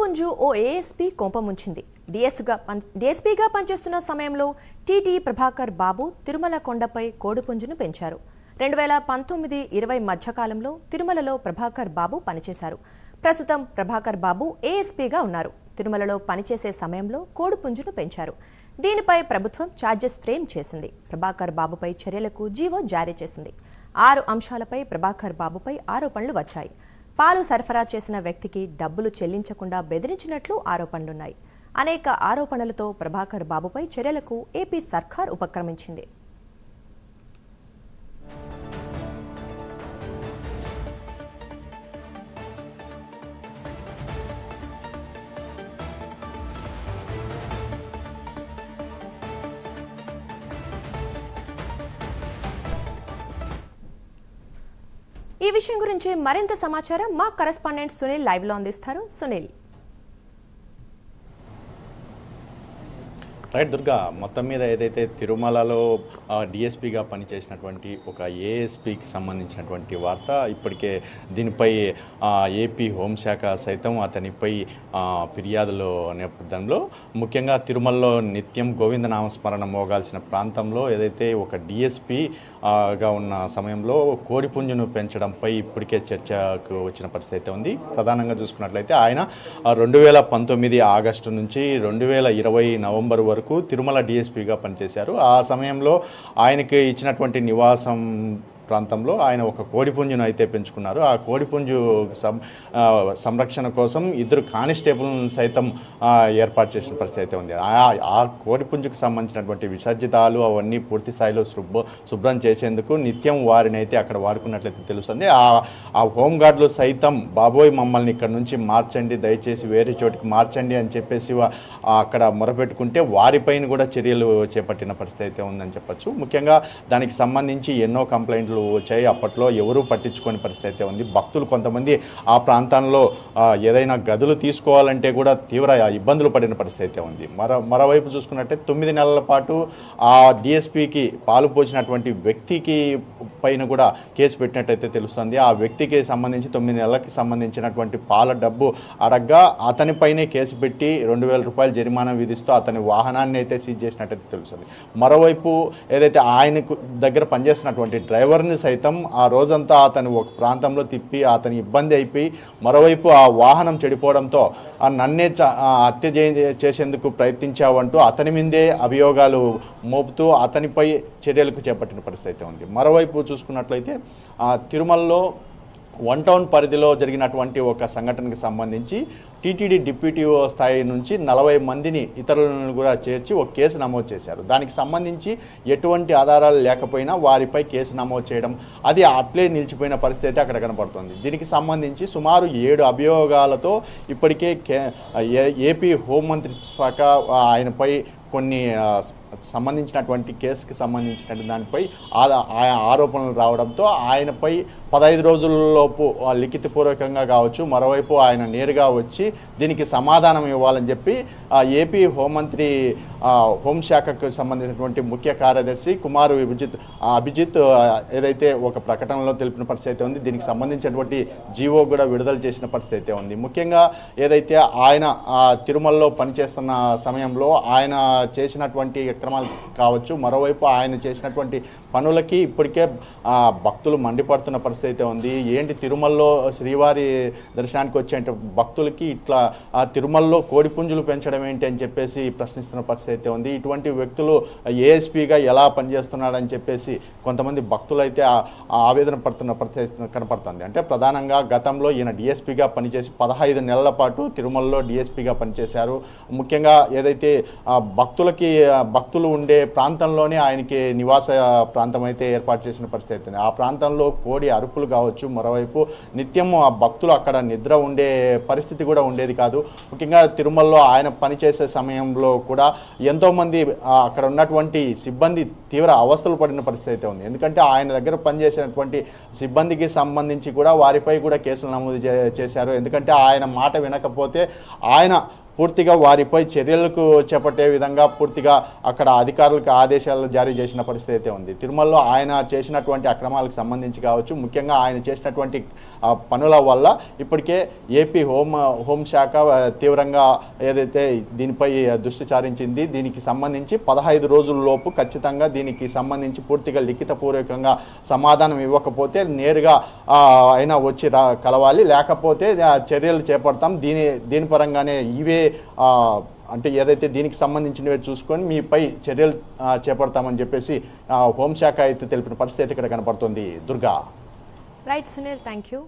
కోడిపుంజు ఓ ASP కోపముంచింది డిఎస్గా పన్ డిఎస్పీగా పనిచేస్తున్న సమయంలో టీటీ ప్రభాకర్ బాబు తిరుమల కొండపై కోడిపుంజును పెంచారు. రెండు వేల పంతొమ్మిది ఇరవై మధ్యకాలంలో తిరుమలలో ప్రభాకర్ బాబు పనిచేశారు. ప్రస్తుతం ప్రభాకర్ బాబు ఏఎస్పీగా ఉన్నారు. తిరుమలలో పనిచేసే సమయంలో కోడిపుంజును పెంచారు. దీనిపై ప్రభుత్వం ఛార్జెస్ ఫ్రేమ్ చేసింది. ప్రభాకర్ బాబుపై చర్యలకు జీవో జారీ చేసింది. ఆరు అంశాలపై ప్రభాకర్ బాబుపై ఆరోపణలు వచ్చాయి. పాలు సరఫరా చేసిన వ్యక్తికి డబ్బులు చెల్లించకుండా బెదిరించినట్లు ఆరోపణలున్నాయి. అనేక ఆరోపణలతో ప్రభాకర్ బాబుపై చర్యలకు ఏపీ సర్కార్ ఉపక్రమించింది. ఈ విషయం గురించి మరింత సమాచారం మా కరెస్పాండెంట్ సునీల్ లైవ్లో అందిస్తారు. సునీల్. రైట్ దుర్గా మొత్తం మీద ఏదైతే తిరుమలలో డిఎస్పీగా పనిచేసినటువంటి ఒక ఏఎస్పీకి సంబంధించినటువంటి వార్త ఇప్పటికే దీనిపై ఏపీ హోంశాఖ సైతం అతనిపై ఫిర్యాదుల నేపథ్యంలో ముఖ్యంగా తిరుమలలో నిత్యం గోవింద నామస్మరణ మోగాల్సిన ప్రాంతంలో ఏదైతే ఒక డిఎస్పీగా ఉన్న సమయంలో కోడిపుంజును పెంచడంపై ఇప్పటికే చర్చకు వచ్చిన పరిస్థితి అయితే ఉంది. ప్రధానంగా చూసుకున్నట్లయితే ఆయన రెండు వేల పంతొమ్మిది ఆగస్టు నుంచి రెండు వేల ఇరవై నవంబర్ వరకు తిరుమల డిఎస్పీగా పనిచేశారు. ఆ సమయంలో ఆయనకి ఇచ్చినటువంటి నివాసం ప్రాంతంలో ఆయన ఒక కోడిపుంజును అయితే పెంచుకున్నారు. ఆ కోడిపుంజు సం సంరక్షణ కోసం ఇద్దరు కానిస్టేబుల్ను సైతం ఏర్పాటు చేసిన పరిస్థితి అయితే ఉంది. ఆ- ఆ కోడిపుంజుకు సంబంధించినటువంటి విసర్జితాలు అవన్నీ పూర్తి స్థాయిలో శుభ్ర శుభ్రం చేసేందుకు నిత్యం వారిని అయితే అక్కడ వాడుకున్నట్లయితే తెలుస్తుంది. ఆ ఆ హోంగార్డులు సైతం బాబోయ్ మమ్మల్ని ఇక్కడ నుంచి మార్చండి దయచేసి వేరే చోటికి మార్చండి అని చెప్పేసి అక్కడ మొరపెట్టుకుంటే వారిపైన కూడా చర్యలు చేపట్టిన పరిస్థితి అయితే ఉందని చెప్పొచ్చు. ముఖ్యంగా దానికి సంబంధించి ఎన్నో కంప్లైంట్లు వచ్చాయి అప్పట్లో ఎవరూ పట్టించుకోని పరిస్థితి అయితే ఉంది. భక్తులు కొంతమంది ఆ ప్రాంతంలో ఏదైనా గదులు తీసుకోవాలంటే కూడా తీవ్ర ఇబ్బందులు పడిన పరిస్థితి అయితే ఉంది. మరో మరోవైపు చూసుకున్నట్టే తొమ్మిది నెలల పాటు ఆ డిఎస్పికి పాలు పోసినటువంటి వ్యక్తికి పైన కూడా కేసు పెట్టినట్టయితే తెలుస్తుంది. ఆ వ్యక్తికి సంబంధించి తొమ్మిది నెలలకి సంబంధించినటువంటి పాల డబ్బు అడగ్గా అతనిపైనే కేసు పెట్టి రెండు వేల రూపాయలు జరిమానా విధిస్తూ అతని వాహనాన్ని అయితే సీజ్ చేసినట్టయితే తెలుస్తుంది. మరోవైపు ఏదైతే ఆయనకు దగ్గర పనిచేస్తున్నటువంటి డ్రైవర్ని సైతం ఆ రోజంతా అతను ఒక ప్రాంతంలో తిప్పి అతని ఇబ్బంది అయిపోయి మరోవైపు ఆ వాహనం చెడిపోవడంతో నన్నే చ- హత్య చేసేందుకు ప్రయత్నించావంటూ అతని మీదే అభియోగాలు మోపుతూ అతనిపై చర్యలకు చేపట్టిన పరిస్థితి అయితే ఉంది. మరోవైపు చూసుకున్నట్లయితే తిరుమలలో వన్ టౌన్ పరిధిలో జరిగినటువంటి ఒక సంఘటనకు సంబంధించి టీటీడీ డిప్యూటీ స్థాయి నుంచి నలభై మందిని ఇతరులను కూడా చేర్చి ఒక కేసు నమోదు చేశారు. దానికి సంబంధించి ఎటువంటి ఆధారాలు లేకపోయినా వారిపై కేసు నమోదు చేయడం అది అట్లే నిలిచిపోయిన పరిస్థితి అక్కడ కనపడుతుంది. దీనికి సంబంధించి సుమారు ఏడు అభియోగాలతో ఇప్పటికే కే ఏ- ఏపీ హోంమంత్రి శాఖ ఆయనపై కొన్ని సంబంధించినటువంటి కేసుకి సంబంధించినటువంటి దానిపై ఆయా ఆరోపణలు రావడంతో ఆయనపై పదహైదు రోజులలోపు ఆ, లిఖితపూర్వకంగా కావచ్చు మరోవైపు ఆయన నేరుగా వచ్చి దీనికి సమాధానం ఇవ్వాలని చెప్పి ఏపీ హోంమంత్రి హోంశాఖకు సంబంధించినటువంటి ముఖ్య కార్యదర్శి కుమారు విభజిత్ అభిజిత్ ఏదైతే ఒక ప్రకటనలో తెలిపిన పరిస్థితి అయితే ఉంది దీనికి సంబంధించినటువంటి జీవో కూడా విడుదల చేసిన పరిస్థితి అయితే ఉంది. ముఖ్యంగా ఏదైతే ఆయన తిరుమలలో పనిచేస్తున్న సమయంలో ఆయన చేసినటువంటి అక్రమాలు కావచ్చు మరోవైపు ఆయన చేసినటువంటి పనులకి ఇప్పటికే ఆ, భక్తులు మండిపడుతున్న పరిస్థితి అయితే ఉంది. ఏంటి తిరుమలలో శ్రీవారి దర్శనానికి వచ్చే భక్తులకి ఇట్లా ఆ తిరుమలలో కోడిపుంజులు పెంచడం ఏంటి అని చెప్పేసి ప్రశ్నిస్తున్న పరిస్థితి అయితే ఉంది. ఇటువంటి వ్యక్తులు ఏఎస్పీగా ఎలా పనిచేస్తున్నాడని చెప్పేసి కొంతమంది భక్తులు అయితే ఆవేదన పడుతున్న పరిస్థితి కనపడుతుంది. అంటే ప్రధానంగా గతంలో ఈయన డిఎస్పీగా పనిచేసి పదహైదు నెలల పాటు తిరుమలలో డిఎస్పీగా పనిచేశారు. ముఖ్యంగా ఏదైతే భక్తులకి భక్తులు ఉండే ప్రాంతంలోనే ఆయనకి నివాస ప్రాంతం అయితే ఏర్పాటు చేసిన పరిస్థితి అవుతుంది ఆ ప్రాంతంలో కోడి అరుపులు కావచ్చు మరోవైపు నిత్యం ఆ భక్తులు అక్కడ నిద్ర ఉండే పరిస్థితి కూడా ఉండేది కాదు. ముఖ్యంగా తిరుమలలో ఆయన పనిచేసే సమయంలో కూడా ఎంతోమంది అక్కడ ఉన్నటువంటి సిబ్బంది తీవ్ర అవస్థలు పడిన పరిస్థితి అయితే ఉంది. ఎందుకంటే ఆయన దగ్గర పనిచేసినటువంటి సిబ్బందికి సంబంధించి కూడా వారిపై కూడా కేసులు నమోదు చే- చేశారు. ఎందుకంటే ఆయన మాట వినకపోతే ఆయన పూర్తిగా వారిపై చర్యలకు చేపట్టే విధంగా పూర్తిగా అక్కడ అధికారులకు ఆదేశాలు జారీ చేసిన పరిస్థితి అయితే ఉంది. తిరుమలలో ఆయన చేసినటువంటి అక్రమాలకు సంబంధించి కావచ్చు ముఖ్యంగా ఆయన చేసినటువంటి పనుల వల్ల ఇప్పటికే ఏపీ హోం హోంశాఖ తీవ్రంగా ఏదైతే దీనిపై దృష్టి సారించింది దీనికి సంబంధించి పదహైదు రోజుల లోపు ఖచ్చితంగా దీనికి సంబంధించి పూర్తిగా లిఖితపూర్వకంగా సమాధానం ఇవ్వకపోతే నేరుగా అయినా వచ్చి కలవాలి. లేకపోతే చర్యలు చేపడతాం. దీని దీని పరంగానే ఇవే అంటే ఏదైతే దీనికి సంబంధించినవి చూసుకొని మీపై చర్యలు చేపడతామని చెప్పేసి హోంశాఖ అయితే తెలిపిన పరిస్థితి అయితే ఇక్కడ కనపడుతుంది. Durga. Right Sunil thank you